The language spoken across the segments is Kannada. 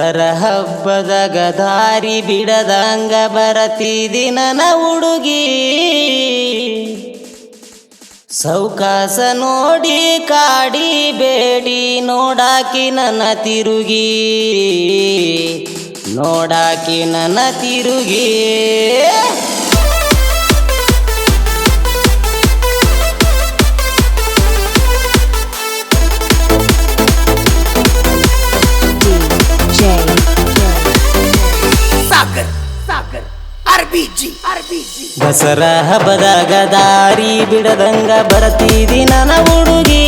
ಹರ ಗದಾರಿ ದಾರಿ ಬಿಡದಂಗ ಬರತಿದಿ ನನ್ನ ಹುಡುಗಿ. ಸೌಕಾಸ ನೋಡಿ ಕಾಡಿ ಬೇಡಿ ನೋಡಾಕಿ ನನ್ನ ತಿರುಗಿ. ನೋಡಾಕಿ ನನ್ನ ತಿರುಗಿ. ದಸರಾ ಹಬ್ಬದಾಗ ದಾರಿ ಬಿಡದಂಗ ಬರತಿದಿ ನನ್ನ ಹುಡುಗಿ.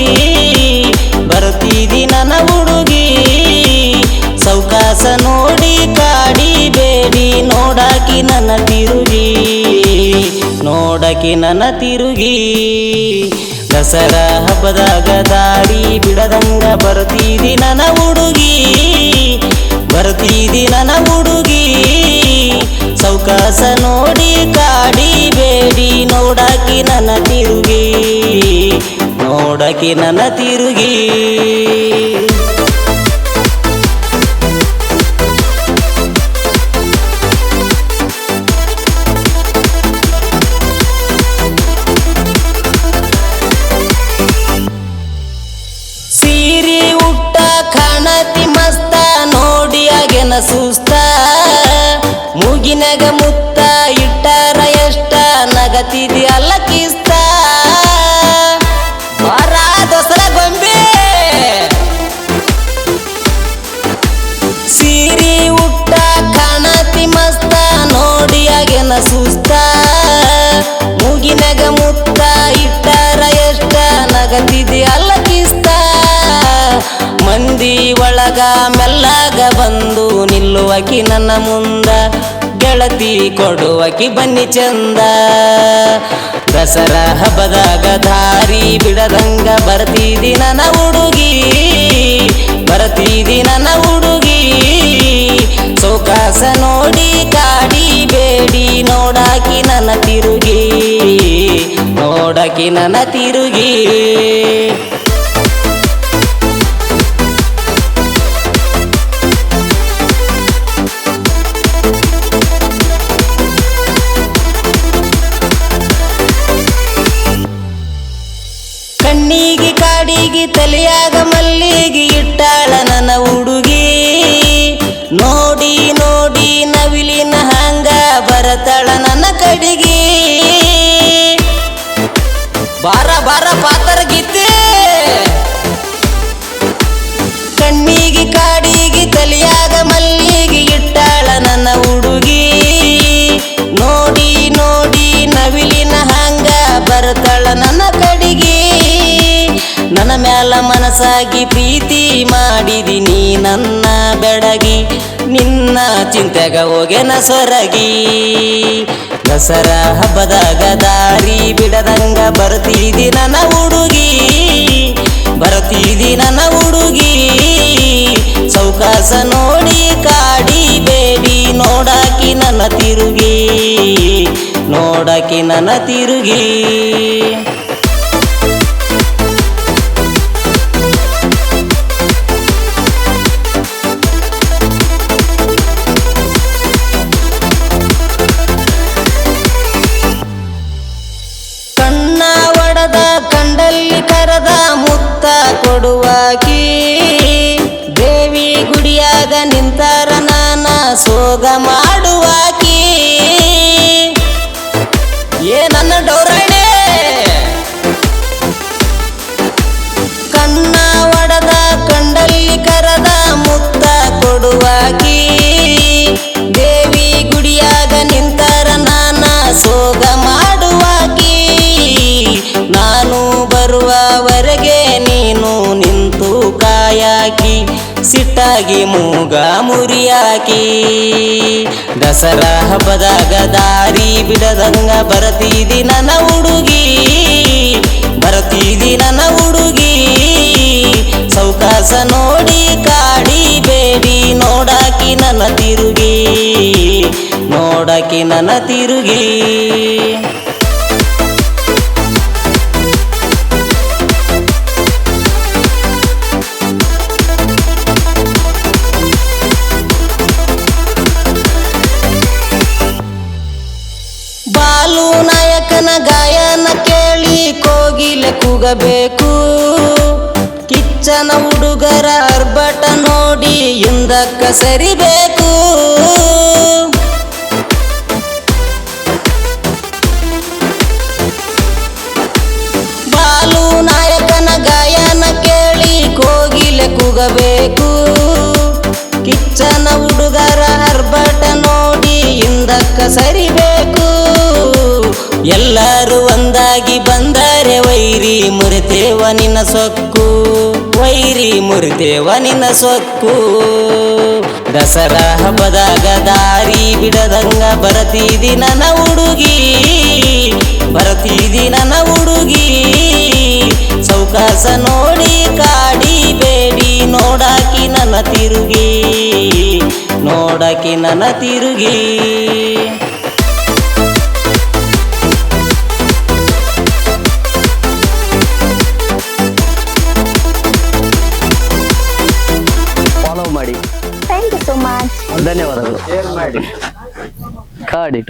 ಬರತಿದಿ ನನ್ನ ಹುಡುಗಿ. ಸೌಕಾಸ ನೋಡಿ ಕಾಡಿ ಬೇಡಿ, ನೋಡಾಕಿ ನನ್ನ ತಿರುಗಿ. ನೋಡಕಿ ನನ್ನ ತಿರುಗಿ. ದಸರಾ ಹಬ್ಬದಾಗ ದಾರಿ ಬಿಡದಂಗ ಬರತಿದಿ ನನ್ನ ಹುಡುಗಿ. ಬರತೀದಿ ನನ್ನ ಹುಡುಗಿ. ಸೌಕಾಸ ನೋಡಿ ಕಾಡಿ ಬೇಡಿ ನೋಡಾಕಿ ನನ್ನ ತಿರುಗಿ ನೋಡಕಿ ನನ್ನ ತಿರುಗಿ. ನಿಲ್ಲುವಕಿ ನನ್ನ ಮುಂದ, ಗೆಳತಿ ಕೊಡುವಕಿ ಬನ್ನಿ ಚಂದ. ದಸರಾ ಹಬ್ಬದಾಗ ದಾರಿ ಬಿಡದಂಗ ಬರ್ತಿದಿ ನನ್ನ ಹುಡುಗಿ ಬರ್ತಿದಿ ನನ್ನ ಹುಡುಗಿ. ಸೋಕಾಸ ನೋಡಿ, ಕಾಡಿ ಬೇಡಿ ನೋಡಾಕಿ ನನ್ನ ತಿರುಗಿ, ನೋಡಾಕಿ ನನ್ನ ತಿರುಗಿ. ತಲೆಯಾಗ ಮಲ್ಲಿಗೆ ಇಟ್ಟಾಳ ನನ್ನ ಹುಡುಗಿ. ನೋಡಿ ನೋಡಿ, ನವಿಲಿನ ಹಂಗ ಬರತಾಳ ನನ್ನ ಕಡಿಗೆ ಬಾರ ಬಾರ ಪಾತರ ಗೀತೆ ಕಣ್ಣಿಗೆ ನನ್ನ ಮ್ಯಾಲ ಮನಸ್ಸಾಗಿ ಪ್ರೀತಿ ಮಾಡಿದಿನಿ ನನ್ನ ಬೆಡಗಿ. ನಿನ್ನ ಚಿಂತೆಗ ಹೋಗೆನ ಸೊರಗಿ. ದಸರಾ ಹಬ್ಬದಾಗ ದಾರಿ ಬಿಡದಂಗ ಬರುತ್ತಿದ್ದಿ ನನ್ನ ಹುಡುಗಿ. ಬರುತ್ತಿದ್ದಿ ನನ್ನ ಹುಡುಗಿ. ಸೌಕಾಸ ನೋಡಿ ಕಾಡಿ ಬೇಡಿ ನೋಡಾಕಿ ನನ್ನ ತಿರುಗಿ. ನೋಡಾಕಿ ನನ್ನ ತಿರುಗಿ. ಸಿಟ್ಟಾಗಿ ಮೂಗ ಮುರಿಯಾಕಿ. ದಸರಾ ಹಬ್ಬದ ಗದಾರಿ ಬಿಡದಂಗ ಬರತೀದಿ ನನ್ನ ಹುಡುಗಿ. ಬರತೀದಿ ನನ್ನ ಹುಡುಗಿ. ಸೌಕಾಸ ನೋಡಿ ಕಾಡಿ ಬೇಡಿ, ನೋಡಾಕಿ ನನ್ನ ತಿರುಗಿ, ನೋಡಾಕಿ ನನ್ನ ತಿರುಗಿ. ಕೂಗಬೇಕು. ಕಿಚ್ಚನ ಹುಡುಗರ ಅರ್ಬಟ ನೋಡಿ ಹಿಂದಕ್ಕ ಸರಿಬೇಕು ಬಾಲು ನಾಯಕನ ಗಾಯನ ಕೇಳಿ ಕೋಗಿಲೆ ಕೂಗಬೇಕು. ಕಿಚ್ಚನ ಹುಡುಗರ ಅರ್ಬಟ ನೋಡಿ ಹಿಂದಕ್ಕ ಸರಿಬೇಕು ಎಲ್ಲರೂ ಒಂದಾಗಿ ಮುರಿತೇವ ನಿನ್ನ ಸೊಕ್ಕು? ವೈರಿ ಮುರಿತೇವ ನಿನ್ನ ಸೊಕ್ಕು? ದಸರಾ ಹಬ್ಬದಾಗ ದಾರಿ ಬಿಡದಂಗ ಬರತೀದಿ ನನ್ನ ಹುಡುಗಿ. ಬರತೀದಿ ನನ್ನ ಹುಡುಗಿ. ಚೌಕಾಸ ನೋಡಿ ಕಾಡಿ ಬೇಡಿ, ನೋಡಾಕಿ ನನ್ನ ತಿರುಗಿ, ನೋಡಾಕಿ ನನ್ನ ತಿರುಗಿ. ಧನ್ಯವಾದಗಳು. ಕಾಡಿ